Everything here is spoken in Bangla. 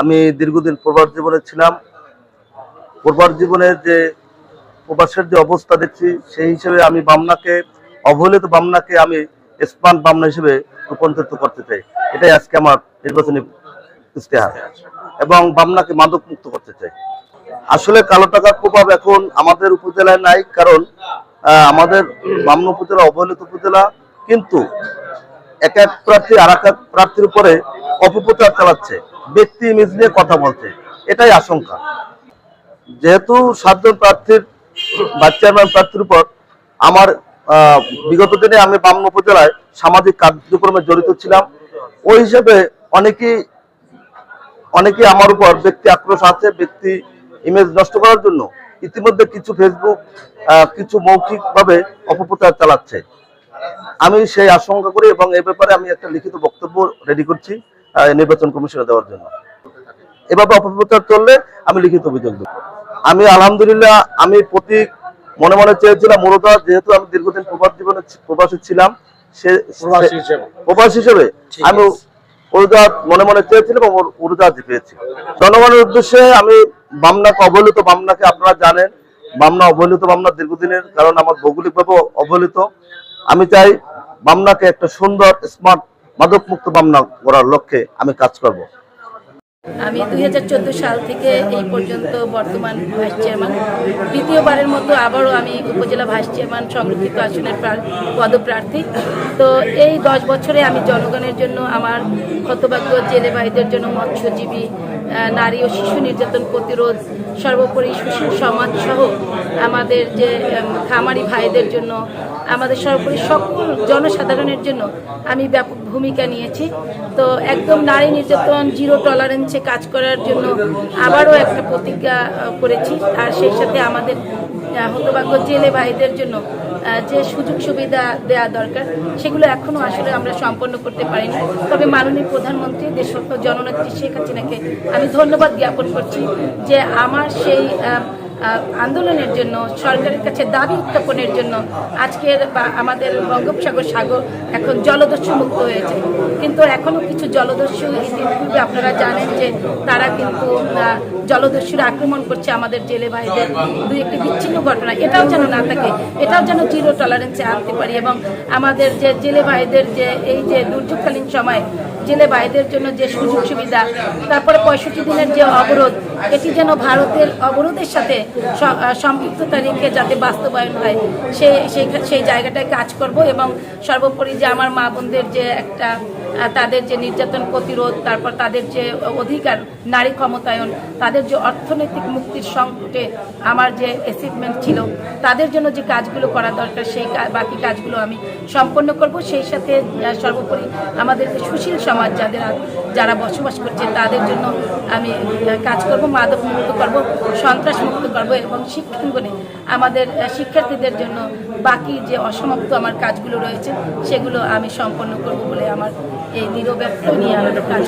আমি দীর্ঘদিন প্রবাস জীবনে ছিলাম। প্রবাস জীবনের যে প্রবাসের যে অবস্থা দেখছি, সেই হিসেবে আমি বামনাকে, অবহেলিত বামনাকে আমি স্মার্ট বামনা হিসেবে রূপান্তরিত করতে চাই। এটাই আজকে আমার নির্বাচনী ইস্তেহার এবং বামনাকে মাদক মুক্ত করতে চাই। আসলে কালো টাকার প্রভাব এখন আমাদের উপজেলায় নাই, কারণ আমাদের বামনা উপজেলা, অবহেলিত উপজেলা, কিন্তু এক এক প্রার্থী আর এক প্রার্থীর উপরে অপপ্রচার চালাচ্ছে। ব্যক্তি ইমেজ নিয়ে কথা বলছে। এটাই আশঙ্কা। যেহেতু সাতজন প্রার্থীর বা চেয়ারম্যান প্রার্থীর উপর আমার বিগত দিনে আমি বামন উপজেলায় সামাজিক কার্যক্রমে জড়িত ছিলাম, ওই হিসেবে অনেকেই অনেকে আমার উপর ব্যক্তি আক্রোশ আছে, ব্যক্তি ইমেজ নষ্ট করার জন্য। ইতিমধ্যে কিছু ফেসবুক কিছু মৌখিকভাবে অপপ্রচার চালাচ্ছে। আমি সেই আশঙ্কা করি এবং এ ব্যাপারে আমি একটা লিখিত বক্তব্য রেডি করছি। নির্বাচন কমিশনে দেওয়ার জন্য। এভাবে অপপ্রচার চললে আমি লিখিত অভিযোগ দেব। আমি আলহামদুলিল্লাহ আমি প্রতীক মনে মনে চেয়েছিলাম মুরদা যেহেতু আমি দীর্ঘদিন প্রবাস জীবনে প্রবাসী ছিলাম সে প্রবাস হিসেবে। আমি মনে মনে চেয়েছিলাম এবং পেয়েছি। জনগণের উদ্দেশ্যে আমি বামনাকে অবহেলিত বামনাকে আপনারা জানেন বামনা অবহেলিত বামনা দীর্ঘদিনের কারণ আমার ভৌগোলিকভাবে অবহেলিত। আমি চাই বামনাকে একটা সুন্দর স্মার্ট মাদক মুক্ত বামনা করার লক্ষ্যে আমি কাজ করব। আমি দু হাজার চোদ্দ সাল থেকে এই পর্যন্ত বর্তমান ভাইস চেয়ারম্যান। দ্বিতীয়বারের মতো আবারও আমি উপজেলা ভাইস চেয়ারম্যান সংরক্ষিত আসনের প্রা- পদপ্রার্থী। তো এই দশ বছরে আমি জনগণের জন্য, আমার হতভাগ্য জেলে ভাইদের জন্য মৎস্যজীবী নারী ও শিশু নির্যাতন প্রতিরোধ, সর্বোপরি সুশীল সমাজ সহ আমাদের যে খামারি ভাইদের জন্য, আমাদের সর্বোপরি সকল জনসাধারণের জন্য আমি ব্যাপক ভূমিকা নিয়েছি। তো একদম নারী নির্যাতন, জিরো টলারেন্সে কাজ করার জন্য আবারও একটা প্রতিজ্ঞা করেছি। আর সেই সাথে আমাদের হতভাগ্য জেলে ভাইদের জন্য যে সুযোগ সুবিধা দেওয়া দরকার, সেগুলো এখনও আসলে আমরা সম্পন্ন করতে পারি না তবে মাননীয় প্রধানমন্ত্রী, দেশরত্ন জননেত্রী শেখ হাসিনাকে আমি ধন্যবাদ জ্ঞাপন করছি যে আমার সেই আন্দোলনের জন্য, সরকারের কাছে দাবি উত্থাপনের জন্য আজকের বা আমাদের বঙ্গোপসাগর সাগর এখন জলদস্যু মুক্ত হয়েছে। কিন্তু এখনও কিছু জলদস্যু ইতিপূর্বে আপনারা জানেন যে তারা কিন্তু জলদস্যুরা আক্রমণ করছে আমাদের জেলে ভাইদের। দুই একটি বিচ্ছিন্ন ঘটনা, এটাও যেন না থাকে, এটাও যেন জিরো টলারেন্সে আনতে পারি এবং আমাদের যে জেলে ভাইদের যে এই যে দুর্যোগকালীন সময় জেলে ভাইদের জন্য যে সুযোগ সুবিধা, তারপরে পঁয়ষট্টি দিনের যে অবরোধ, এটি যেন ভারতের অবরোধের সাথে সম্পৃক্ত তারিখে যাতে বাস্তবায়ন হয় সেই সেই জায়গাটায় কাজ করব এবং সর্বোপরি যে আমার মা বোনদের যে একটা তাদের যে নির্যাতন প্রতিরোধ, তারপর তাদের যে অধিকার, নারী ক্ষমতায়ন, তাদের যে অর্থনৈতিক মুক্তির সংকটে আমার যে অ্যাচিভমেন্ট ছিল, তাদের জন্য যে কাজগুলো করা দরকার, সেই বাকি কাজগুলো আমি সম্পন্ন করব। সেই সাথে সর্বোপরি আমাদের সুশীল সমাজ যাদের যারা বসবাস করছে তাদের জন্য আমি কাজ করব মাদক মুক্ত করব সন্ত্রাস মুক্ত করব এবং শিক্ষাঙ্গনে আমাদের শিক্ষার্থীদের জন্য বাকি যে অসমাপ্ত আমার কাজগুলো রয়েছে সেগুলো আমি সম্পন্ন করব বলে আমার এই দৃঢ় ব্যক্ত নিয়ে আমি কাজ।